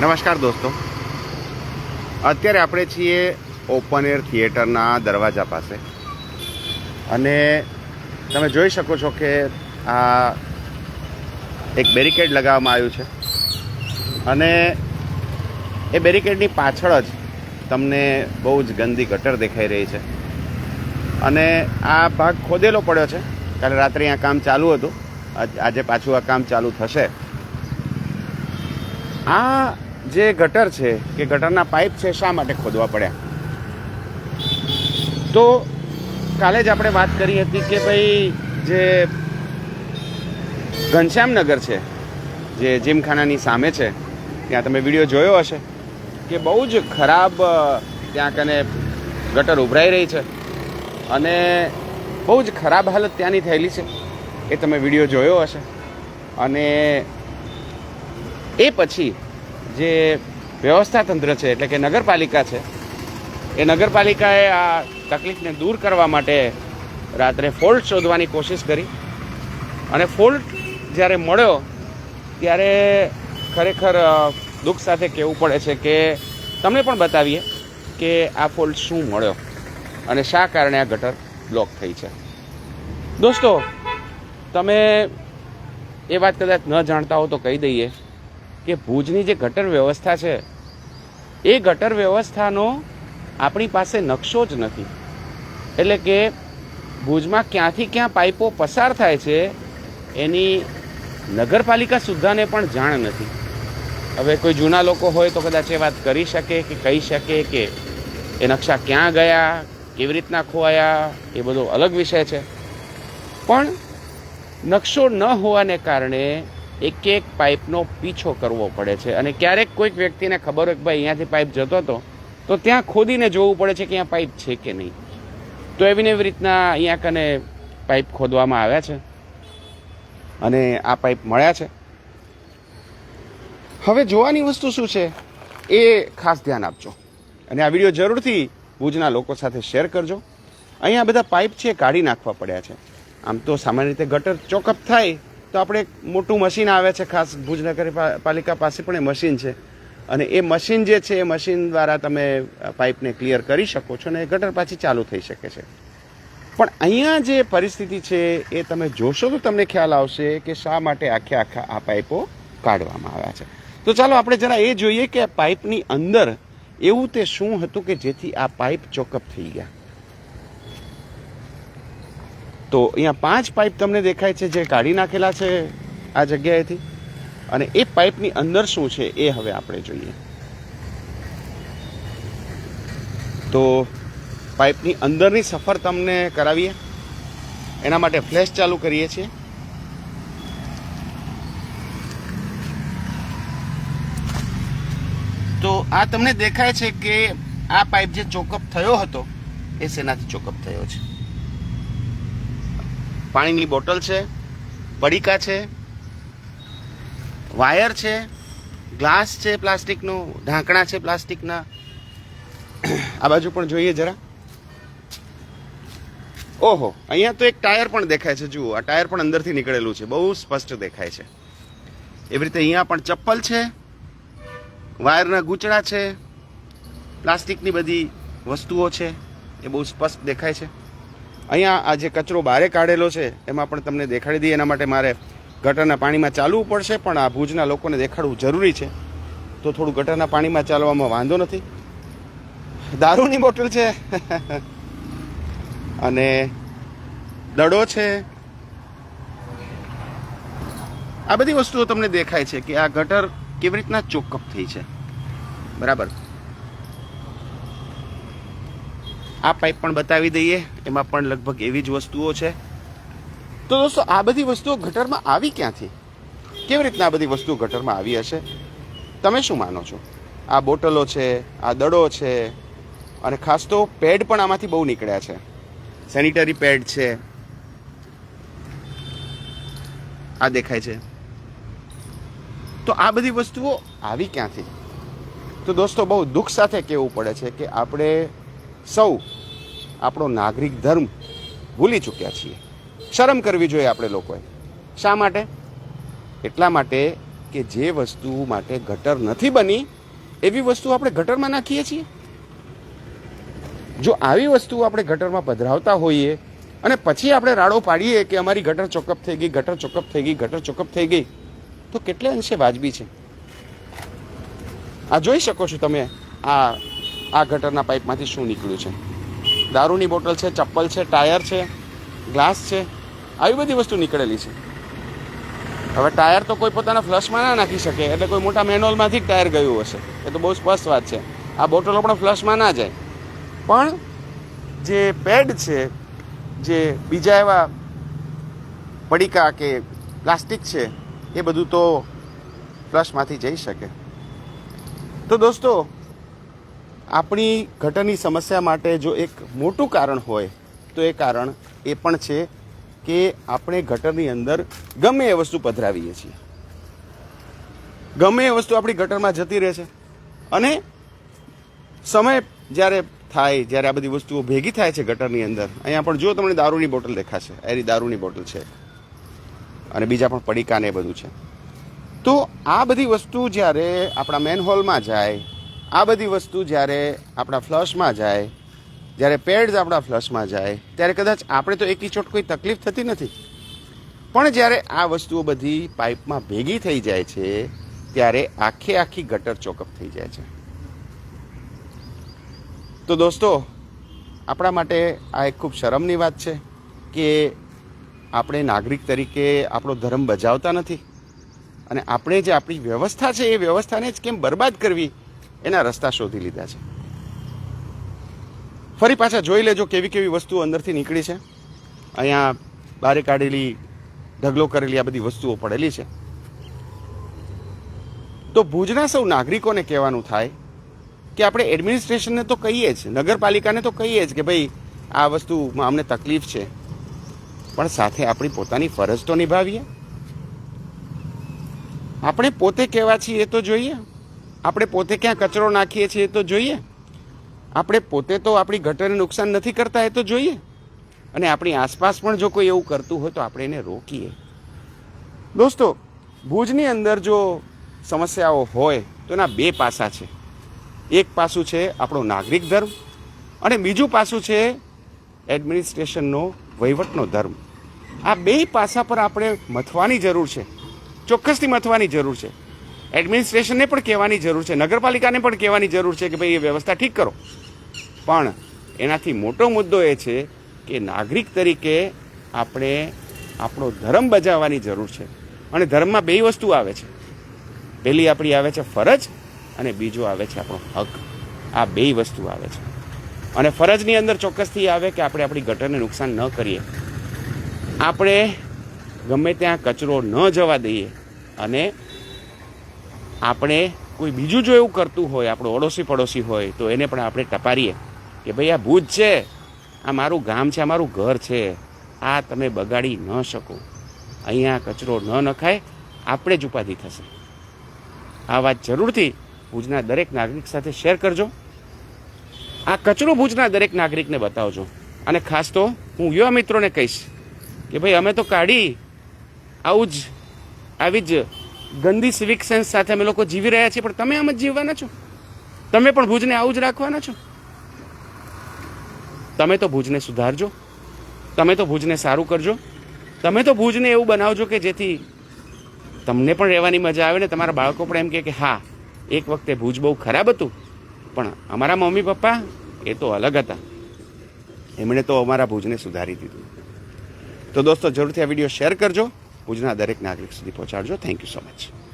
નમસ્કાર દોસ્તો. અત્યારે આપણે છીએ ઓપન એર થિયેટરના દરવાજા પાસે. અને તમે જોઈ શકો છો કે આ એક બેરિકેડ લગાવવામાં આવ્યું છે. અને એ બેરિકેડની પાછળ જ તમને બહુ જ ગંદી ગટર દેખાઈ રહી છે. અને આ ભાગ ખોદેલો પડ્યો છે. કાલે રાત્રે આ કામ ચાલુ હતું. આજે પાછું આ કામ ચાલુ થશે. આ જે ગટર છે, કે ગટરના પાઇપ છે, શા માટે ખોદવા પડ્યા? તો કાલે જ આપણે વાત કરી હતી કે ભાઈ જે ઘનશ્યામનગર છે, જે જીમખાનાની સામે છે, ત્યાં તમે વીડિયો જોયો હશે, કે બહુ જ ખરાબ ત્યાં કને ગટર ઉભરાઈ રહી છે અને બહુ જ ખરાબ હાલત ત્યાંની થયેલી છે, એ તમે વીડિયો જોયો હશે. અને એ પછી જે વ્યવસ્થા તંત્ર છે, એટલે કે નગરપાલિકા છે, એ નગરપાલિકાએ આ તકલીફને દૂર કરવા માટે રાત્રે ફોલ્ટ શોધવાની કોશિશ કરી. અને ફોલ્ટ જ્યારે મળ્યો, ત્યારે ખરેખર દુઃખ સાથે કહેવું પડે છે કે તમને પણ બતાવીએ કે આ ફોલ્ટ શું મળ્યો અને શા કારણે આ ગટર બ્લોક થઈ છે. દોસ્તો, તમે એ વાત કદાચ ન જાણતા હો તો કહી દઈએ. કે ભુજની જે ગટર વ્યવસ્થા છે, એ ગટર વ્યવસ્થાનો આપણી પાસે નકશો જ નથી. એટલે કે ભુજમાં ક્યાંથી ક્યાં પાઇપો પસાર થાય છે, એની નગરપાલિકા સુદ્ધાને પણ જાણ નથી. હવે કોઈ જૂના લોકો હોય તો કદાચ એ વાત કરી શકે કે કહી શકે કે એ નકશા ક્યાં ગયા, કેવી રીતના ખોવાયા, એ બધો અલગ વિષય છે. પણ નકશો ન હોવાને કારણે એક એક પાઇપનો પીછો કરવો પડે છે. અને ક્યારેક કોઈક વ્યક્તિને ખબર હોય કે ભાઈ અહીંયાથી પાઇપ જતો હતો, તો ત્યાં ખોદીને જોવું પડે છે કે અહીંયા પાઇપ છે કે નહીં. તો એવીને એવી રીતના અહીંયા કને પાઇપ ખોદવામાં આવ્યા છે. અને આ પાઇપ મળ્યા છે. હવે જોવાની વસ્તુ શું છે એ ખાસ ધ્યાન આપજો. અને આ વીડિયો જરૂરથી ભુજના લોકો સાથે શેર કરજો. અહીંયા બધા પાઇપ છે કાઢી નાખવા પડ્યા છે. આમ તો સામાન્ય રીતે ગટર ચોકઅપ થાય તો આપણે એક મોટું મશીન આવે છે, ખાસ ભુજ નગરપાલિકા પાસે પણ એ મશીન છે. અને એ મશીન જે છે, એ મશીન દ્વારા તમે પાઇપને ક્લિયર કરી શકો છો અને એ ગટર પાછી ચાલુ થઈ શકે છે. પણ અહીંયા જે પરિસ્થિતિ છે, એ તમે જોશો તો તમને ખ્યાલ આવશે કે શા માટે આખે આખા આ પાઇપો કાઢવામાં આવ્યા છે. તો ચાલો આપણે જરા એ જોઈએ કે પાઇપની અંદર એવું તે શું હતું કે જેથી આ પાઇપ ચોકઅપ થઈ ગયા. તો અહીંયા પાંચ પાઇપ તમને દેખાય છે જે કાઢી નાખેલા છે આ જગ્યાએથી. અને એ પાઇપની અંદર શું છે એ હવે આપણે જોઈએ. તો પાઇપની અંદરની સફર તમને કરાવીએ. એના માટે ફ્લેશ ચાલુ કરીએ છીએ. તો આ તમને દેખાય છે કે આ પાઇપ જે ચોકઅપ થયો હતો, એ શેનાથી ચોકઅપ થયો છે. પાણીની બોટલ છે, પડીકા છે, વાયર છે, ગ્લાસ છે પ્લાસ્ટિકનો, ઢાંકણા છે પ્લાસ્ટિકના. આ બાજુ પણ જોઈએ જરા. ઓહો, અહીંયા તો એક ટાયર પણ દેખાય છે, જુઓ, આ ટાયર પણ અંદરથી નીકળેલું છે, બહુ સ્પષ્ટ દેખાય છે. એવી રીતે અહીંયા પણ ચપ્પલ છે, વાયરના ગૂંચડા છે, પ્લાસ્ટિકની બધી વસ્તુઓ છે, એ બહુ સ્પષ્ટ દેખાય છે. અહીંયા આ જે કચરો બારે કાઢેલો છે, એમાં પણ તમને દેખાડી દઈએ. એના માટે મારે ગટરના પાણીમાં ચાલવું પડશે, પણ આ ભુજના લોકોને દેખાડવું જરૂરી છે. તો થોડું ગટરના પાણીમાં ચાલવામાં વાંધો નથી. દારૂની બોટલ છે. અને દડો છે. આ બધી વસ્તુઓ તમને દેખાય છે કે આ ગટર કેવી રીતના ચોકઅપ થઈ છે. બરાબર? આ પાઇપ પણ બતાવી દઈએ. એમાં પણ લગભગ એવી જ વસ્તુઓ છે. તો દોસ્તો, આ બધી વસ્તુઓ ગટરમાં આવી ક્યાંથી? કેવી રીતના આ બધી વસ્તુઓ ગટરમાં આવી હશે? તમે શું માનો છો? આ બોટલો છે, આ દડો છે, અને ખાસ તો પેડ પણ આમાંથી બહુ નીકળ્યા છે. સેનિટરી પેડ છે. આ દેખાય છે. તો આ બધી વસ્તુઓ આવી ક્યાંથી? તો દોસ્તો, બહુ દુઃખ સાથે કહેવું પડે છે કે આપણે સૌ આપણો નાગરિક ધર્મ ભૂલી ચૂક્યા છીએ. શરમ કરવી જોઈએ આપણે લોકોએ. શા માટે? એટલા માટે કે જે વસ્તુ માટે ગટર નથી બની, એવી વસ્તુ આપણે ગટરમાં નાખીએ છીએ. જો આવી વસ્તુ આપણે ગટરમાં પધરાવતા હોઈએ અને પછી આપણે રાડો પાડીએ કે અમારી ગટર ચોકઅપ થઈ ગઈ, ગટર ચોકઅપ થઈ ગઈ, ગટર ચોકઅપ થઈ ગઈ, તો કેટલે અંશે વાજબી છે? આ જોઈ શકો છો તમે આ આ ગટરના પાઇપમાંથી શું નીકળ્યું છે. દારૂની બોટલ છે, ચપ્પલ છે, ટાયર છે, ગ્લાસ છે, આવી બધી વસ્તુ નીકળેલી છે. હવે ટાયર તો કોઈ પોતાના ફ્લશમાં ના નાખી શકે, એટલે કોઈ મોટા મેન્યુઅલમાંથી જ ટાયર ગયું હશે. એ તો બહુ સ્પષ્ટ વાત છે. આ બોટલો પણ ફ્લશમાં ના જાય. પણ જે પેડ છે, જે બીજા એવા પડીકા કે પ્લાસ્ટિક છે, એ બધું તો ફ્લશમાંથી જઈ શકે. તો દોસ્તો આપણી ગટરની સમસ્યા માટે જો એક મોટું કારણ હોય, તો એ કારણ એ પણ છે કે આપણે ગટરની અંદર ગમે એ વસ્તુ પધરાવીએ છીએ. ગમે એ વસ્તુ આપણી ગટરમાં જતી રહે છે. અને સમય જ્યારે થાય, જ્યારે આ બધી વસ્તુઓ ભેગી થાય છે ગટરની અંદર, અહીંયા પણ જો તમને દારૂની બોટલ દેખાશે એની દારૂની બોટલ છે. અને બીજા પણ પડીકા ને એ બધું છે. તો આ બધી વસ્તુ જ્યારે આપણા મેન હોલમાં જાય આ બધી વસ્તુ જ્યારે આપણા ફ્લશમાં જાય, જ્યારે પેડ્સ આપણા ફ્લશમાં જાય, ત્યારે કદાચ આપણે તો એકી ચોટ કોઈ તકલીફ થતી નથી. પણ જ્યારે આ વસ્તુઓ બધી પાઇપમાં ભેગી થઈ જાય છે, ત્યારે આખે આખી ગટર ચોકઅપ થઈ જાય છે. તો દોસ્તો, આપણા માટે આ એક ખૂબ શરમની વાત છે કે આપણે નાગરિક તરીકે આપણો ધર્મ બજાવતા નથી. અને આપણે જે આપણી વ્યવસ્થા છે, એ વ્યવસ્થાને જ કેમ બરબાદ કરવી? એના રસ્તા શોધી લીધા છે. ફરી પાછા જોઈ લેજો કેવી કેવી વસ્તુઓ અંદરથી નીકળી છે. અહીંયા બારે કાઢેલી, ઢગલો કરેલી આ બધી વસ્તુઓ પડેલી છે. તો ભુજના સૌ નાગરિકોને કહેવાનું થાય કે આપણે એડમિનિસ્ટ્રેશનને તો કહીએ જ, નગરપાલિકાને તો કહીએ જ કે ભાઈ આ વસ્તુમાં અમને તકલીફ છે. પણ સાથે આપણી પોતાની ફરજ તો નિભાવીએ. આપણે પોતે કહેવા છીએ એ તો જોઈએ. આપણે પોતે ક્યાં કચરો નાખીએ છીએ તો જોઈએ. આપણે પોતે તો આપણી ગટરને નુકસાન નથી કરતા એ તો જોઈએ. અને આપણી આસપાસ પણ જો કોઈ એવું કરતું હોય તો આપણે એને રોકીએ. દોસ્તો, ભુજની અંદર જો સમસ્યાઓ હોય તો એના બે પાસા છે. એક પાસું છે આપણો નાગરિક ધર્મ અને બીજું પાસું છે એડમિનિસ્ટ્રેશનનો વહીવટનો ધર્મ. આ બે પાસા પર આપણે મથવાની જરૂર છે. ચોક્કસથી મથવાની જરૂર છે. એડમિનિસ્ટ્રેશનને પણ કહેવાની જરૂર છે, નગરપાલિકાને પણ કહેવાની જરૂર છે કે ભાઈ એ વ્યવસ્થા ઠીક કરો. પણ એનાથી મોટો મુદ્દો એ છે કે નાગરિક તરીકે આપણે આપણો ધર્મ બજાવવાની જરૂર છે. અને ધર્મમાં બે વસ્તુ આવે છે. પહેલી આપણી આવે છે ફરજ અને બીજો આવે છે આપણો હક. આ બે વસ્તુ આવે છે. અને ફરજની અંદર ચોક્કસથી આવે કે આપણે આપણી ગટરને નુકસાન ન કરીએ. આપણે ગમે ત્યાં કચરો ન જવા દઈએ અને આપણે કોઈ બીજું જો એવું કરતું હોય, આપણો અડોશી પડોશી હોય, તો એને પણ આપણે ટપારીએ કે ભાઈ આ ભૂજ છે, આ મારું ગામ છે, આ મારું ઘર છે, આ તમે બગાડી ન શકો. અહીંયા કચરો ન નખાય, આપણે જ ઉપાધિ થશે. આ વાત જરૂરથી ભુજના દરેક નાગરિક સાથે શેર કરજો. આ કચરો ભુજના દરેક નાગરિકને બતાવજો. અને ખાસ તો હું યુવા મિત્રોને કહીશ કે ભાઈ અમે તો કાઢી આવું જ, આવી જ ગંદી સિવિક સેન્સ સાથે અમે લોકો જીવી રહ્યા છીએ, પણ તમે આમ જ જીવવાના છો? તમે પણ ભુજને આવું જ રાખવાના છો? તમે તો ભુજને સુધારજો. તમે તો ભુજને સારું કરજો. તમે તો ભુજને એવું બનાવજો કે જેથી તમને પણ રહેવાની મજા આવે ને તમારા બાળકો પણ એમ કહે કે હા, એક વખતે ભુજ બહુ ખરાબ હતું, પણ અમારા મમ્મી પપ્પા એ તો અલગ હતા. એમણે તો અમારા ભુજને સુધારી દીધું. તો દોસ્તો, જરૂરથી આ વીડિયો શેર કરજો. ભુજના દરેક નાગરિક સુધી પહોંચાડજો. Thank you so much